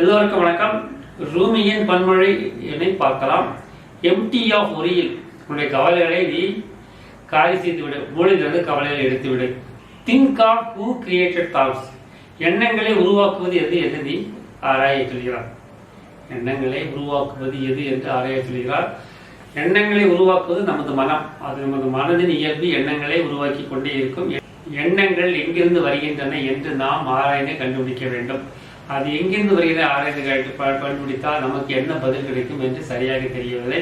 எல்லோருக்கும் வணக்கம். ரூமியின் பன்மொழி பார்க்கலாம். எம்டி ஆஃப் உரியில் உன்னுடைய கவலைகளை நீ காலி செய்து விடு மூளையிலிருந்து கவலைகளை எடுத்து விடு think of who created thoughts எண்ணங்களை உருவாக்குவது எது என்று நீ ஆராய சொல்கிறார் எண்ணங்களை உருவாக்குவது எது என்று ஆராய சொல்கிறார் எண்ணங்களை உருவாக்குவது நமது மனம். அது நமது மனதின் இயல்பு எண்ணங்களை உருவாக்கி கொண்டே இருக்கும். எண்ணங்கள் எங்கிருந்து வருகின்றன என்று நாம் ஆராய்ந்து கண்டுபிடிக்க வேண்டும். அது எங்கிருந்து வருகிற ஆராய்ந்து கேட்டு கண்டுபிடித்தால் நமக்கு என்ன பதில் கிடைக்கும் என்று சரியாக தெரியவில்லை.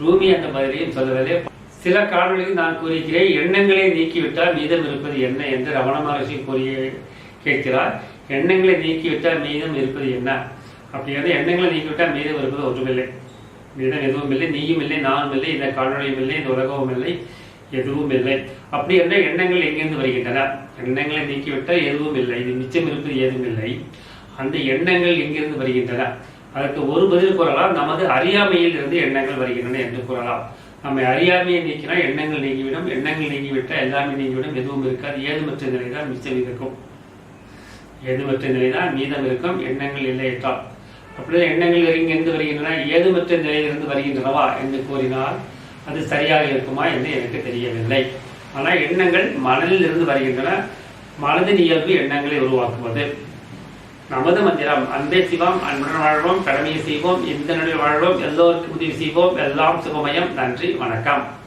ரூமி அந்த பதிலையும் சொல்லவில்லை. சில காணொலியில் நான் கூறுகிறேன் எண்ணங்களை நீக்கிவிட்டால் மீதம் இருப்பது என்ன என்று ரமண மகர்ஷி கூறிய கேட்கிறார். எண்ணங்களை நீக்கிவிட்டால் மீதம் இருப்பது என்ன? அப்படி வந்து எண்ணங்களை நீக்கிவிட்டால் மீதம் இருப்பது ஒன்றுமில்லை. மீதம் எதுவும் இல்லை நீயும் இல்லை நானும் இல்லை இந்த காணொலியும் இல்லை இந்த உலகமும் இல்லை எதுவும் இல்லை. அப்படி என்ற எண்ணங்கள் எங்கிருந்து வருகின்றன? எண்ணங்களை நீக்கிவிட்டால் எதுவும் இல்லை இது மிச்சம் இருப்பது ஏதும் இல்லை. அந்த எண்ணங்கள் எங்கிருந்து வருகின்றன? அதற்கு ஒரு பதில் கூறலாம். நமது அறியாமையில் இருந்து எண்ணங்கள் வருகின்றன என்று கூறலாம். நம்ம அறியாமையை நீக்கினால் எண்ணங்கள் நீங்கிவிடும். எண்ணங்கள் நீங்கிவிட்டால் எல்லாமே நீங்கிவிடும். எதுவும் இருக்காது. ஏதுமற்ற நிலை தான் மிச்சம் இருக்கும். ஏதுமற்ற நிலை தான் மீதம் இருக்கும். எண்ணங்கள் இல்லை என்றால். அப்படிதான் எண்ணங்கள் எங்கிருந்து வருகின்றன? ஏதுமற்ற நிலையிலிருந்து வருகின்றனவா என்று கூறினால் அது சரியாக இருக்குமா என்று எனக்கு தெரியவில்லை. ஆனால் எண்ணங்கள் மனதில் இருந்து வருகின்றன. மனதின் இயல்பு எண்ணங்களை உருவாக்குவது. நமது மந்திரம் அன்பே சிவம் அன்புடன் வாழ்வோம் கடமையை செய்வோம் எந்த நிலையில் வாழ்வோம் எல்லோருக்கும் உதவி செய்வோம். எல்லாம் சுகமயம். நன்றி வணக்கம்.